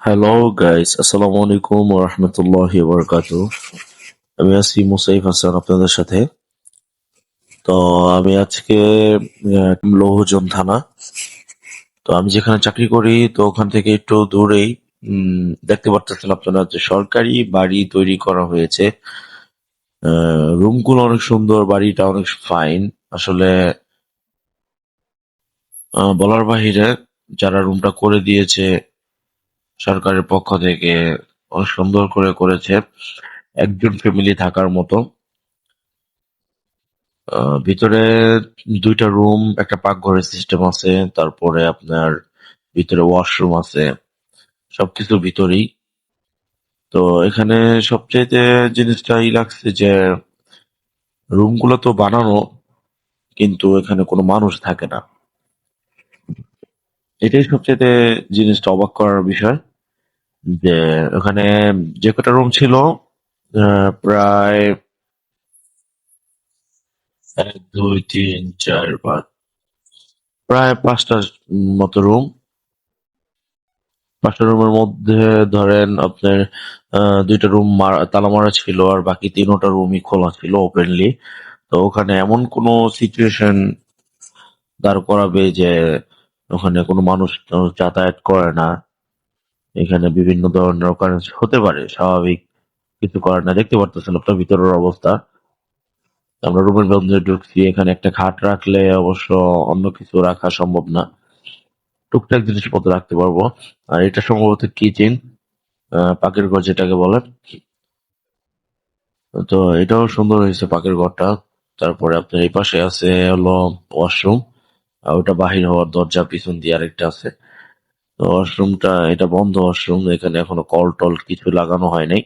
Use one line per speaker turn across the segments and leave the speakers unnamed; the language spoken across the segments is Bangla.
হ্যালো গাইস আসসালামু আলাইকুম ওয়া রাহমাতুল্লাহি ওয়া বারাকাতুহু আমি আছি মুসাইফ হাসান আপনাদের সাথে। তো আমি আজকে লৌহজন থানা। তো আমি যেখানে চাকরি করি, তো ওখান থেকে একটু দূরেই দেখতে পারতেছেন আপনারা যে সরকারি বাড়ি তৈরি করা হয়েছে। রুমগুলো অনেক সুন্দর, বাড়িটা অনেক ফাইন। আসলে বলার বাহিরে যারা রুমটা করে দিয়েছে সরকারের পক্ষ থেকে সুন্দর করে করেছে একজন ফ্যামিলি থাকার মতো। ভিতরে দুইটা রুম একটা পাকঘরের সিস্টেম আছে, তারপরে আপনার ভিতরে ওয়াশরুম আছে, সবকিছু ভিতরেই। তো এখানে সবচেয়ে জিনিসটা ই লাগছে যে রুমগুলো তো বানানো, কিন্তু এখানে কোনো মানুষ থাকে না। এটাই সবচেয়ে জিনিসটা অবাক করার বিষয়। যে ওখানে যে কটা রুম ছিল প্রায় এক, দুই, তিন, চার, পাঁচ, প্রায় পাঁচটার মতো রুম পাঁচটা রুমের মধ্যে ধরেন আপনার দুইটা রুম তালা মারা ছিল আর বাকি তিনোটা রুমই খোলা ছিল ওপেনলি তো ওখানে এমন কোনো সিচুয়েশন দাঁড় করাবে যে ওখানে কোনো মানুষ যাতায়াত করে না। এখানে বিভিন্ন ধরনের occurrence হতে পারে, স্বাভাবিক কিছু করার না, দেখতে পারতেছেন আপনার ভিতরের অবস্থা। আমরা রুমের মধ্যে ঢুকছি, এখানে একটা খাট রাখলে অবশ্য অন্য কিছু রাখা সম্ভব না। টুকটাক জিনিসপত্র রাখতে পারব। আর এটা সম্ভবত কিচেন পাকের ঘর যেটাকে বলে। তো এটাও সুন্দর হয়েছে পাকের ঘরটা। তারপরে আপনার এই পাশে আছে হলো ওয়াশরুম আর ওটা বাহির হওয়ার দরজা পিছন দিয়ে আরেকটা আছে। ওয়াশরুমটা এটা বন্ধ ওয়াশরুম এখানে এখনও কল টল কিছু লাগানো হয় নাই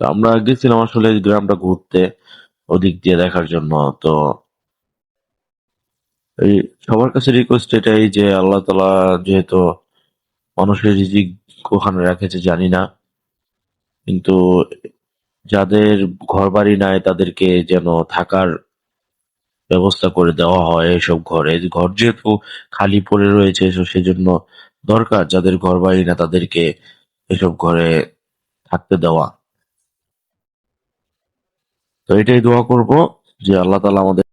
তো আমরা গেছিলাম আসলে গ্রামটা ঘুরতে, ওদিক দিয়ে দেখার জন্য। তো এই সবার কাছে রিকোয়েস্ট এটাই যে আল্লাহ তালা যেহেতু মানুষের রিজিক ওখানে রেখেছে, জানি না। কিন্তু যাদের ঘর বাড়ি নাই, তাদেরকে যেন থাকার ব্যবস্থা করে দেওয়া হয় এসব ঘরে। ঘর যেহেতু খালি পড়ে রয়েছে সেজন্য দরকার যাদের ঘর বাড়ি না, তাদেরকে এসব ঘরে থাকতে দেওয়া। তো এটাই দোয়া করব যে আল্লাহ তালা আমাদের